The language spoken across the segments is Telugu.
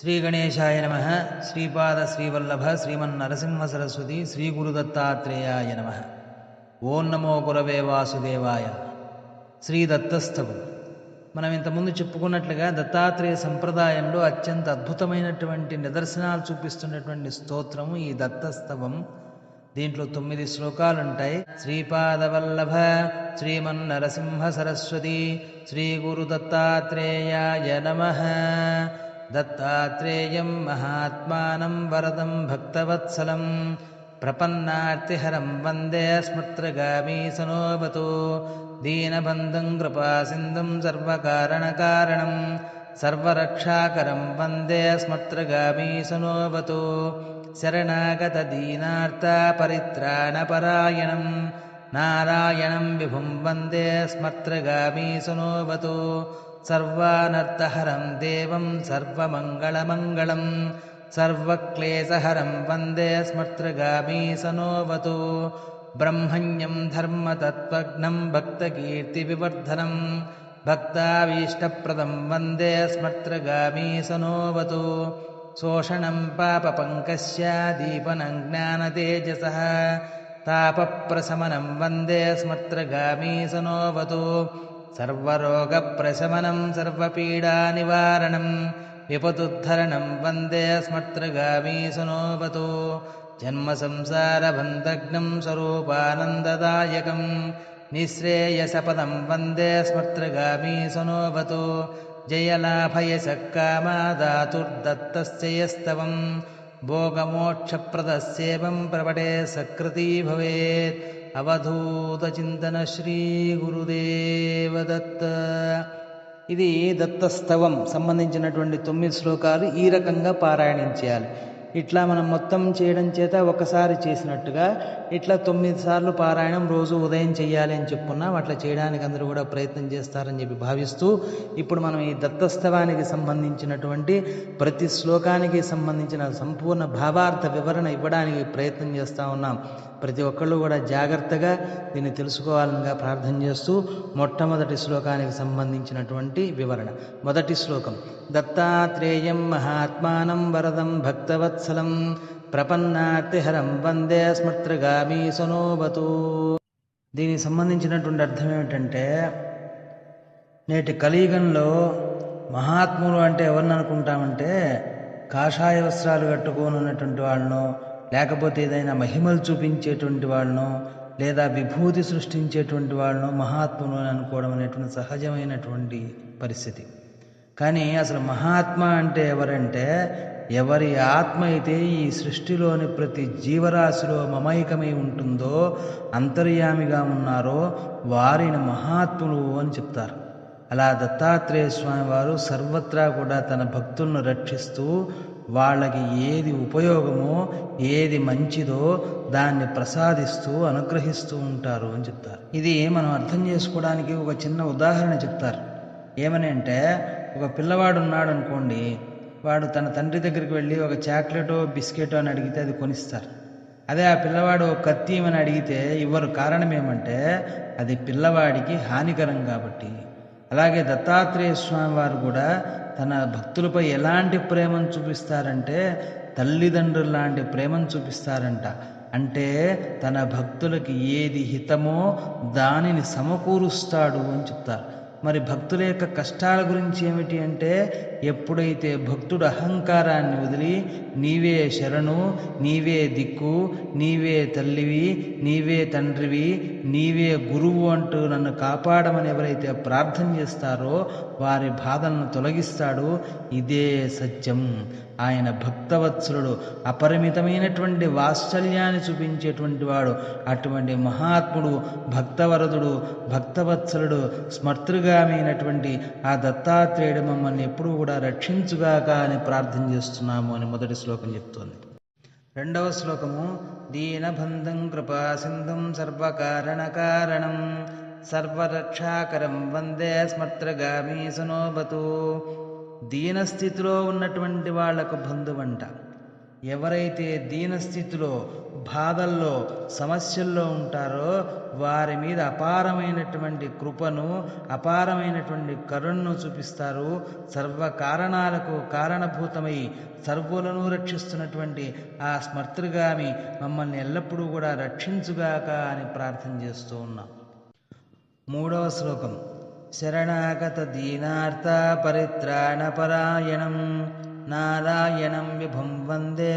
శ్రీ గణేశాయ నమ శ్రీపాద శ్రీవల్లభ శ్రీమన్నరసింహ సరస్వతి శ్రీ గురుదత్తాత్రేయాయ నమ ఓం నమో గురవే వాసుదేవాయ శ్రీ దత్తస్తవం మనం ఇంతకుముందు చెప్పుకున్నట్లుగా దత్తాత్రేయ సంప్రదాయంలో అత్యంత అద్భుతమైనటువంటి నిదర్శనాలు చూపిస్తున్నటువంటి స్తోత్రము ఈ దత్తస్తవం దీంట్లో తొమ్మిది శ్లోకాలుంటాయి. శ్రీపాదవల్లభ శ్రీపాదవల్లభ శ్రీమన్నరసింహ సరస్వతి శ్రీ గురు దత్తాత్రేయాయ నమ। दत्तात्रेयं महात्मानं वरदं भक्तवत्सलं प्रपन्नार्तिहरं वन्दे वन्देऽस्मृतृगामी सुनोबतु दीनवन्दं कृपासिन्धुं सर्वकारणकारणं सर्वरक्षाकरं वन्दे स्मृतृगामी सुनोबतु शरणागतदीनार्ता परित्राणपरायणं नारायणं विभुं वन्दे स्मर्तृगामी सुनोभतु सर्वानर्थहरं देवं सर्वमङ्गलमङ्गलं सर्वक्लेशहरं वन्दे स्मर्तृगामी स्मर्तृगामीसनोवतु ब्रह्मण्यं धर्मतत्त्वघ्नं भक्तकीर्तिविवर्धनं भक्तावीष्टप्रदं वन्दे स्मर्तृगामी स्मर्तृगामीसनोवतु शोषणं पापपङ्कस्य दीपनं ज्ञानतेजसः तापप्रशमनं वन्दे स्मर्तृगामी स्मर्त्रगामीसनोऽवतु सर्वरोगप्रशमनम् सर्वपीडानिवारणम् विपदुद्धरणं वन्देऽस्मर्तृगामी सुनोभतो जन्मसंसारभन्धग्नम् स्वरूपानन्ददायकं निःश्रेयसपदं वन्दे स्मर्तृगामी सुनोभतो जयलाभय यस्तवं भोगमोक्षप्रदस्येवं प्रपटे सकृती भवेत् అవధూతచింతన శ్రీ గురుదేవదత్త ఇది దత్తస్తవం సంబంధించినటువంటి తొమ్మిది శ్లోకాలు ఈ రకంగా పారాయణం చేయాలి. ఇట్లా మనం మొత్తం చేయడం చేత ఒకసారి చేసినట్టుగా ఇట్లా తొమ్మిది సార్లు పారాయణం రోజు ఉదయం చేయాలి అని చెప్పుకున్నాం అట్లా చేయడానికి అందరూ కూడా ప్రయత్నం చేస్తారని చెప్పి భావిస్తూ ఇప్పుడు మనం ఈ దత్తస్తవానికి సంబంధించినటువంటి ప్రతి శ్లోకానికి సంబంధించిన సంపూర్ణ భావార్థ వివరణ ఇవ్వడానికి ప్రయత్నం చేస్తూ ఉన్నాం. ప్రతి ఒక్కళ్ళు కూడా జాగ్రత్తగా దీన్ని తెలుసుకోవాలనిగా ప్రార్థన చేస్తూ మొట్టమొదటి శ్లోకానికి సంబంధించినటువంటి వివరణ. మొదటి శ్లోకం దత్తాత్రేయం మహాత్మానం వరదం భక్తవత్సలం ప్రపన్నార్తిహరం వందే స్మృత్రగామీ సనోవతు దీనికి సంబంధించినటువంటి అర్థం ఏమిటంటే నేటి కలియుగంలో మహాత్ములు అంటే ఎవరిని అనుకుంటామంటే కాషాయ వస్త్రాలు కట్టుకోనున్నటువంటి వాళ్ళను లేకపోతే ఏదైనా మహిమలు చూపించేటువంటి వాళ్ళను లేదా విభూతి సృష్టించేటువంటి వాళ్ళను మహాత్ములు అని అనుకోవడం అనేటువంటి సహజమైనటువంటి పరిస్థితి. కానీ అసలు మహాత్మ అంటే ఎవరంటే ఎవరి ఆత్మ అయితే ఈ సృష్టిలోని ప్రతి జీవరాశిలో మమైకమై ఉంటుందో అంతర్యామిగా ఉన్నారో వారిని మహాత్ములు అని చెప్తారు. అలా దత్తాత్రేయ స్వామి వారు సర్వత్రా కూడా తన భక్తులను రక్షిస్తూ వాళ్ళకి ఏది ఉపయోగమో ఏది మంచిదో దాన్ని ప్రసాదిస్తూ అనుగ్రహిస్తూ ఉంటారు అని చెప్తారు. ఇది మనం అర్థం చేసుకోవడానికి ఒక చిన్న ఉదాహరణ చెప్తారు. ఏమని అంటే ఒక పిల్లవాడు ఉన్నాడు అనుకోండి వాడు తన తండ్రి దగ్గరికి వెళ్ళి ఒక చాక్లెటో బిస్కెటో అని అడిగితే అది కొనిస్తారు. అదే ఆ పిల్లవాడు కత్తి అని అడిగితే ఇవ్వరు. కారణం ఏమంటే అది పిల్లవాడికి హానికరం కాబట్టి. అలాగే దత్తాత్రేయ స్వామి వారు కూడా తన భక్తులపై ఎలాంటి ప్రేమను చూపిస్తారంటే తల్లిదండ్రులు లాంటి ప్రేమను చూపిస్తారంట. అంటే తన భక్తులకి ఏది హితమో దానిని సమకూరుస్తాడు అని చెప్తారు. మరి భక్తుల యొక్క కష్టాల గురించి ఏమిటి అంటే ఎప్పుడైతే భక్తుడు అహంకారాన్ని వదిలి నీవే శరణు నీవే దిక్కు నీవే తల్లివి నీవే తండ్రివి నీవే గురువు అంటూ నన్ను కాపాడమని ఎవరైతే ప్రార్థన చేస్తారో వారి బాధలను తొలగిస్తాడు. ఇదే సత్యం. ఆయన భక్తవత్సలుడు అపరిమితమైనటువంటి వాత్సల్యాన్ని చూపించేటువంటి వాడు అటువంటి మహాత్ముడు భక్తవరదుడు భక్తవత్సలుడు స్మర్తృగామైనటువంటి ఆ దత్తాత్రేయుడు మమ్మల్ని ఎప్పుడూ కూడా రక్షించుగాక అని ప్రార్థన చేస్తున్నాము అని మొదటి శ్లోకం చెప్తోంది. రెండవ శ్లోకము దీనబంధం కృపాసింధుం సర్వకారణకారణం సర్వరక్షాకరం వందే స్మర్త్రగామీ సునోబతు దీనస్థితిలో ఉన్నటువంటి వాళ్ళకు బంధువంట. ఎవరైతే దీనస్థితిలో బాధల్లో సమస్యల్లో ఉంటారో వారి మీద అపారమైనటువంటి కృపను అపారమైనటువంటి కరుణను చూపిస్తారు. సర్వ కారణాలకు కారణభూతమై సర్వులను రక్షిస్తున్నటువంటి ఆ స్మర్తృగామి మమ్మల్ని ఎల్లప్పుడూ కూడా రక్షించుగాక అని ప్రార్థన చేస్తూ ఉన్నాం. మూడవ శ్లోకం. శరణాగత దీనార్థ పరిత్రాణపరాయణం. నారాయణం విభుం వందే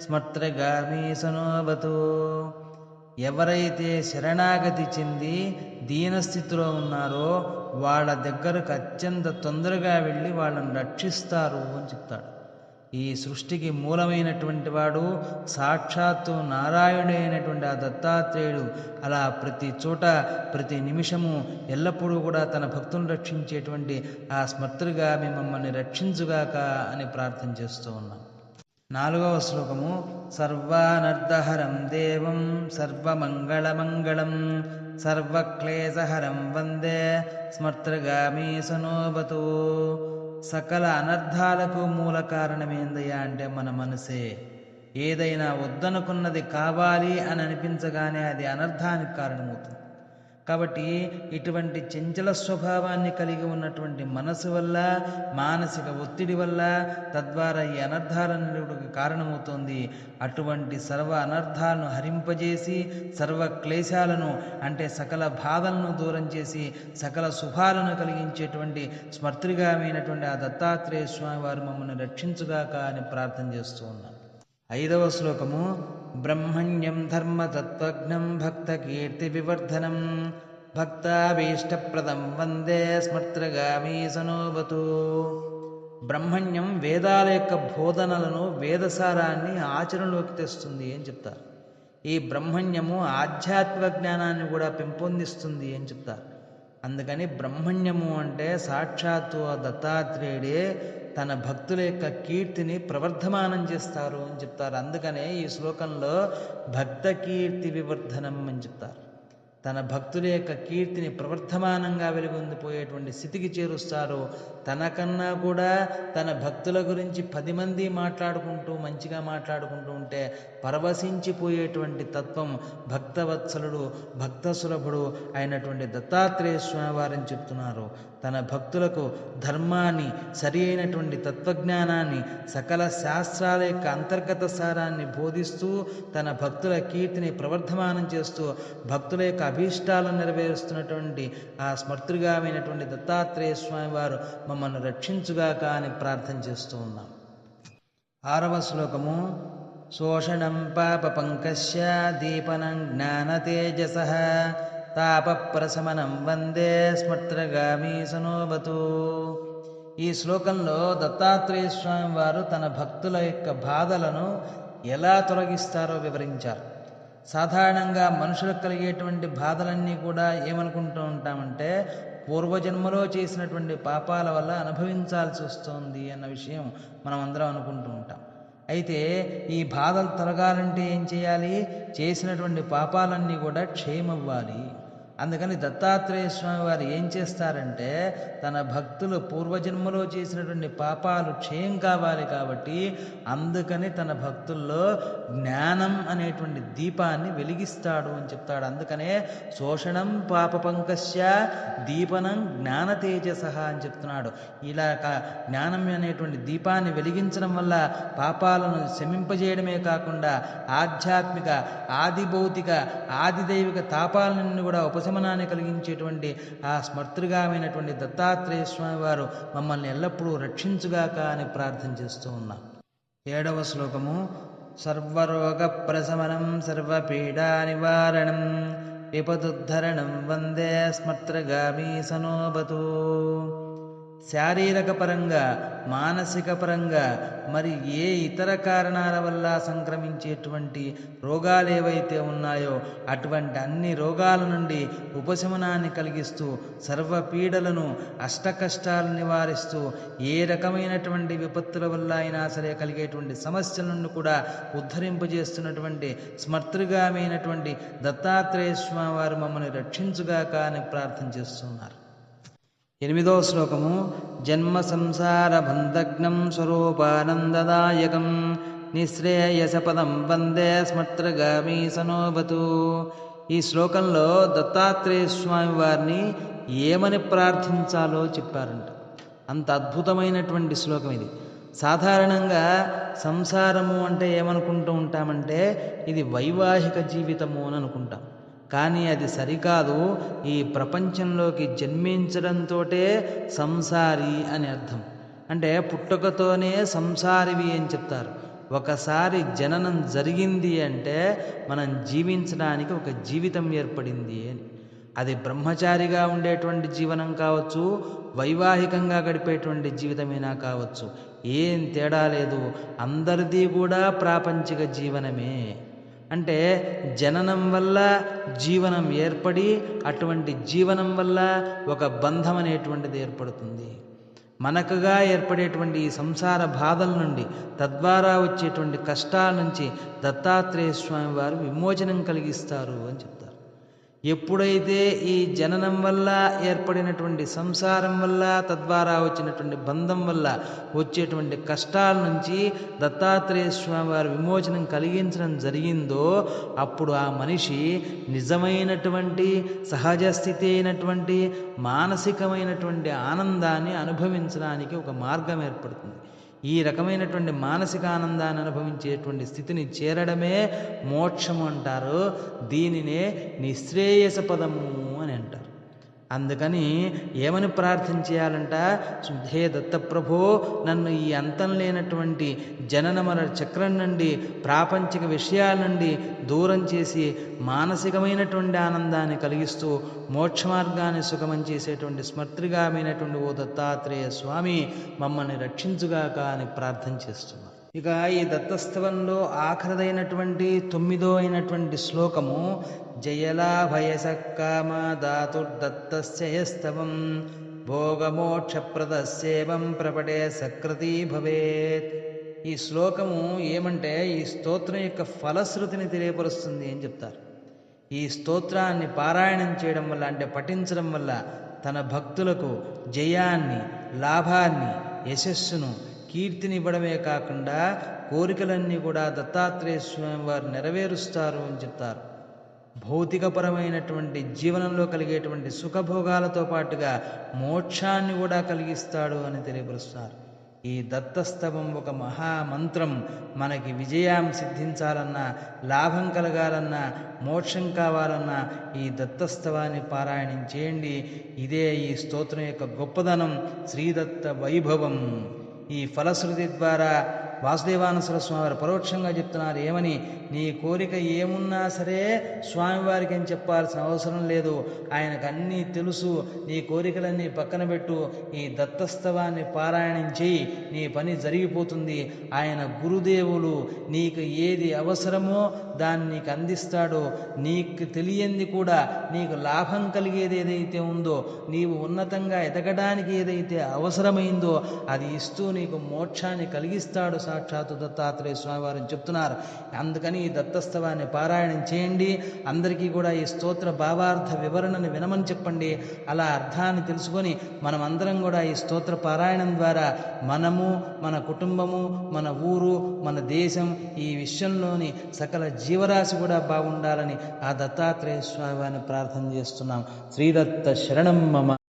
స్మర్త్రగామి సనోబతు ఎవరైతే శరణాగతి చెంది దీనస్థితిలో ఉన్నారో వాళ్ళ దగ్గరకు అత్యంత తొందరగా వెళ్ళి వాళ్ళని రక్షిస్తారు అని చెప్తాడు. ఈ సృష్టికి మూలమైనటువంటి వాడు సాక్షాత్తు నారాయణుడైనటువంటి ఆ దత్తాత్రేయుడు. అలా ప్రతి చోట ప్రతి నిమిషము ఎల్లప్పుడూ కూడా తన భక్తులను రక్షించేటువంటి ఆ స్మర్తులుగా మమ్మల్ని రక్షించుగాక అని ప్రార్థన చేస్తూ ఉన్నాం. నాలుగవ శ్లోకము సర్వానర్ధహరం దేవం సర్వమంగళమంగళం సర్వక్లేశహరం వందే స్మర్తృగామి సనోబతో సకల అనర్థాలకు మూల కారణమేందయ్యా అంటే మన మనసే. ఏదైనా వద్దనుకున్నది కావాలి అని అనిపించగానే అది అనర్థానికి కారణమవుతుంది. కాబట్టి ఇటువంటి చంచల స్వభావాన్ని కలిగి ఉన్నటువంటి మనసు వల్ల మానసిక ఒత్తిడి వల్ల తద్వారా ఈ అనర్థాలన్నిటికి కారణమవుతోంది. అటువంటి సర్వ అనర్థాలను హరింపజేసి సర్వ క్లేశాలను అంటే సకల బాధలను దూరం చేసి సకల శుభాలను కలిగించేటువంటి స్మర్తిగామైనటువంటి ఆ దత్తాత్రేయ స్వామి వారు మమ్మల్ని రక్షించుగాక అని ప్రార్థన చేస్తూ ఉన్నాను ఐదవ శ్లోకము బ్రహ్మణ్యం ధర్మతత్వజ్ఞం భక్తకీర్తి వివర్ధనం భక్తాభీష్టప్రదం వందే స్మర్త్రగామి సనోబతు బ్రహ్మణ్యం వేదాల యొక్క బోధనలను వేదసారాన్ని ఆచరణలోకి తెస్తుంది అని చెప్తారు. ఈ బ్రహ్మణ్యము ఆధ్యాత్మిక జ్ఞానాన్ని కూడా పెంపొందిస్తుంది అని చెప్తారు. అందుకని బ్రహ్మణ్యము అంటే సాక్షాత్తు దత్తాత్రేయుడే తన భక్తుల యొక్క కీర్తిని ప్రవర్ధమానం చేస్తారు అని చెప్తారు. అందుకనే ఈ శ్లోకంలో భక్త కీర్తి వివర్ధనం అని చెప్తారు. తన భక్తుల యొక్క కీర్తిని ప్రవర్ధమానంగా వెలుగొందిపోయేటువంటి స్థితికి చేరుస్తారు తనకన్నా కూడా తన భక్తుల గురించి పది మంది మాట్లాడుకుంటూ మంచిగా మాట్లాడుకుంటూ ఉంటే పరవశించిపోయేటువంటి తత్వం భక్తవత్సలుడు భక్త సులభుడు అయినటువంటి దత్తాత్రేయ స్వామి వారిని చెప్తున్నారు. తన భక్తులకు ధర్మాన్ని సరి అయినటువంటి తత్వజ్ఞానాన్ని సకల శాస్త్రాల యొక్క అంతర్గత సారాన్ని బోధిస్తూ తన భక్తుల కీర్తిని ప్రవర్ధమానం చేస్తూ భక్తుల యొక్క అభీష్టాలను నెరవేరుస్తున్నటువంటి ఆ స్మర్తృగామైనటువంటి దత్తాత్రేయ స్వామి వారు మమ్మల్ని రక్షించుగాక అని ప్రార్థన చేస్తూ ఉన్నాం. ఆరవ శ్లోకము శోషణం పాప పంకస్య దీపనం జ్ఞాన తేజస తాపప్రశమనం వందే స్మర్త్రగామి సనోబతు ఈ శ్లోకంలో దత్తాత్రేయ స్వామి వారు తన భక్తుల యొక్క బాధలను ఎలా తొలగిస్తారో వివరించారు. సాధారణంగా మనుషులకు కలిగేటువంటి బాధలన్నీ కూడా ఏమనుకుంటూ ఉంటామంటే పూర్వజన్మలో చేసినటువంటి పాపాల వల్ల అనుభవించాల్సి వస్తుంది అన్న విషయం మనం అందరం అనుకుంటూ ఉంటాం. అయితే ఈ బాధలు తొలగాలంటే ఏం చేయాలి? చేసినటువంటి పాపాలన్నీ కూడా క్షయమవ్వాలి. అందుకని దత్తాత్రేయ స్వామి వారు ఏం చేస్తారంటే తన భక్తులు పూర్వజన్మలో చేసినటువంటి పాపాలు క్షయం కావాలి కాబట్టి అందుకని తన భక్తుల్లో జ్ఞానం అనేటువంటి దీపాన్ని వెలిగిస్తాడు అని చెప్తాడు. అందుకనే శోషణం పాప పంకస్య దీపనం జ్ఞాన తేజస అని చెప్తున్నాడు. ఇలా జ్ఞానం అనేటువంటి దీపాన్ని వెలిగించడం వల్ల పాపాలను శమింపజేయడమే కాకుండా ఆధ్యాత్మిక ఆది భౌతిక ఆది దైవిక తాపాలన్నీ కూడా ఉపశమనాన్ని కలిగించేటువంటి ఆ స్మర్తృగామైనటువంటి దత్తాత్రేయ స్వామి వారు మమ్మల్ని ఎల్లప్పుడూ రక్షించుగాక అని ప్రార్థన చేస్తూ ఉన్నాం ఏడవ శ్లోకము సర్వరోగ ప్రశమనం సర్వపీడా నివారణం విపదుద్ధరణం వందే స్మర్తృగామీ సనోబతో శారీరక పరంగా మానసిక పరంగా మరి ఏ ఇతర కారణాల వల్ల సంక్రమించేటువంటి రోగాలు ఏవైతే ఉన్నాయో అటువంటి అన్ని రోగాల నుండి ఉపశమనాన్ని కలిగిస్తూ సర్వపీడలను అష్టకష్టాలు నివారిస్తూ ఏ రకమైనటువంటి విపత్తుల వల్ల అయినా సరే కలిగేటువంటి సమస్యల నుండి కూడా ఉద్ధరింపజేస్తున్నటువంటి స్మర్తృగామైనటువంటి దత్తాత్రేయ స్వామి వారు మమ్మల్ని రక్షించుగాక అని ప్రార్థన చేస్తున్నారు. ఎనిమిదో శ్లోకము. జన్మ సంసార బంధగ్నం స్వరూపానందదాయకం. నిశ్రేయసపదం వందే స్మర్తగామి సనోబతు ఈ శ్లోకంలో దత్తాత్రేయ స్వామి వారిని ఏమని ప్రార్థించాలో చెప్పారంట. అంత అద్భుతమైనటువంటి శ్లోకం ఇది. సాధారణంగా సంసారము అంటే ఏమనుకుంటూ ఉంటామంటే ఇది వైవాహిక జీవితము అని అనుకుంటాం. కానీ అది సరికాదు. ఈ ప్రపంచంలోకి జన్మించడంతో సంసారి అని అర్థం. అంటే పుట్టుకతోనే సంసారివి అని చెప్తారు. ఒకసారి జననం జరిగింది అంటే మనం జీవించడానికి ఒక జీవితం ఏర్పడింది అని. అది బ్రహ్మచారిగా ఉండేటువంటి జీవనం కావచ్చు వైవాహికంగా గడిపేటువంటి జీవితమైనా కావచ్చు. ఏం తేడా లేదు. అందరిది కూడా ప్రాపంచిక జీవనమే. అంటే జననం వల్ల జీవనం ఏర్పడి అటువంటి జీవనం వల్ల ఒక బంధం అనేటువంటిది ఏర్పడుతుంది. మనకుగా ఏర్పడేటువంటి ఈ సంసార బాధల నుండి తద్వారా వచ్చేటువంటి కష్టాల నుంచి దత్తాత్రేయ స్వామి వారు విమోచనం కలిగిస్తారు అని చెప్తారు. ఎప్పుడైతే ఈ జననం వల్ల ఏర్పడినటువంటి సంసారం వల్ల తద్వారా వచ్చినటువంటి బంధం వల్ల వచ్చేటువంటి కష్టాల నుంచి దత్తాత్రేయ స్వామి వారి విమోచనం కలిగించడం జరిగిందో అప్పుడు ఆ మనిషి నిజమైనటువంటి సహజ స్థితి అయినటువంటి మానసికమైనటువంటి ఆనందాన్ని అనుభవించడానికి ఒక మార్గం ఏర్పడుతుంది. ఈ రకమైనటువంటి మానసిక ఆనందాన్ని అనుభవించేటువంటి స్థితిని చేరడమే మోక్షము అంటారు. దీనినే నిశ్రేయస పదము. అందుకని ఏమని ప్రార్థన చేయాలంట? హే దత్తప్రభో నన్ను ఈ అంతం లేనటువంటి జనన మరణ చక్రం నుండి ప్రాపంచిక విషయాల నుండి దూరం చేసి మానసికమైనటువంటి ఆనందాన్ని కలిగిస్తూ మోక్ష మార్గాన్ని సుఖమం చేసేటువంటి స్మర్తిగామైనటువంటి ఓ దత్తాత్రేయ స్వామి మమ్మల్ని రక్షించుగాక అని ప్రార్థన చేస్తున్నాం ఇక ఈ దత్తస్తవంలో ఆఖరిదైనటువంటి తొమ్మిదో అయినటువంటి శ్లోకము జయలాభయసక్కామ దాతుర్దత్తస్యస్తవం భోగమోక్షప్రదస్యేవం ప్రపడే సకృతి భవేత్ ఈ శ్లోకము ఏమంటే ఈ స్తోత్రం యొక్క ఫలశ్రుతిని తెలియపరుస్తుంది అని చెప్తారు. ఈ స్తోత్రాన్ని పారాయణం చేయడం వల్ల అంటే పఠించడం వల్ల తన భక్తులకు జయాన్ని లాభాన్ని యశస్సును కీర్తినివ్వడమే కాకుండా కోరికలన్నీ కూడా దత్తాత్రేయ స్వామి వారు నెరవేరుస్తారు అని చెప్తారు. భౌతికపరమైనటువంటి జీవనంలో కలిగేటువంటి సుఖభోగాలతో పాటుగా మోక్షాన్ని కూడా కలిగిస్తాడు అని తెలియపరుస్తారు. ఈ దత్తస్తవం ఒక మహామంత్రం. మనకి విజయం సిద్ధించాలన్నా లాభం కలగాలన్నా మోక్షం కావాలన్నా ఈ దత్తస్తవాన్ని పారాయణం చేయండి. ఇదే ఈ స్తోత్రం యొక్క గొప్పదనం శ్రీదత్త వైభవం. ఈ ఫలశ్రుతి ద్వారా వాసుదేవానంద స్వామివారు పరోక్షంగా చెప్తున్నారు ఏమని? నీ కోరిక ఏమున్నా సరే స్వామివారికి అని చెప్పాల్సిన అవసరం లేదు. ఆయనకు అన్నీ తెలుసు. నీ కోరికలన్నీ పక్కన పెట్టు. ఈ దత్తస్తవాన్ని పారాయణం చేయి. నీ పని జరిగిపోతుంది. ఆయన గురుదేవులు. నీకు ఏది అవసరమో దాన్ని నీకు అందిస్తాడో. నీకు తెలియంది కూడా నీకు లాభం కలిగేది ఏదైతే ఉందో నీవు ఉన్నతంగా ఎదగడానికి ఏదైతే అవసరమైందో అది ఇస్తూ నీకు మోక్షాన్ని కలిగిస్తాడు సాక్షాత్ దత్తాత్రేయ స్వామివారిని చెప్తున్నారు. అందుకని ఈ దత్తస్తవాన్ని పారాయణం చేయండి. అందరికీ కూడా ఈ స్తోత్ర భావార్థ వివరణను వినమని చెప్పండి. అలా అర్థాన్ని తెలుసుకొని మనం అందరం కూడా ఈ స్తోత్ర పారాయణం ద్వారా మనము మన కుటుంబము మన ఊరు మన దేశం ఈ విశ్వంలోని సకల జీవరాశి కూడా బాగుండాలని ఆ దత్తాత్రేయ స్వామివారిని ప్రార్థన చేస్తున్నాం. శ్రీదత్త శరణం మమ.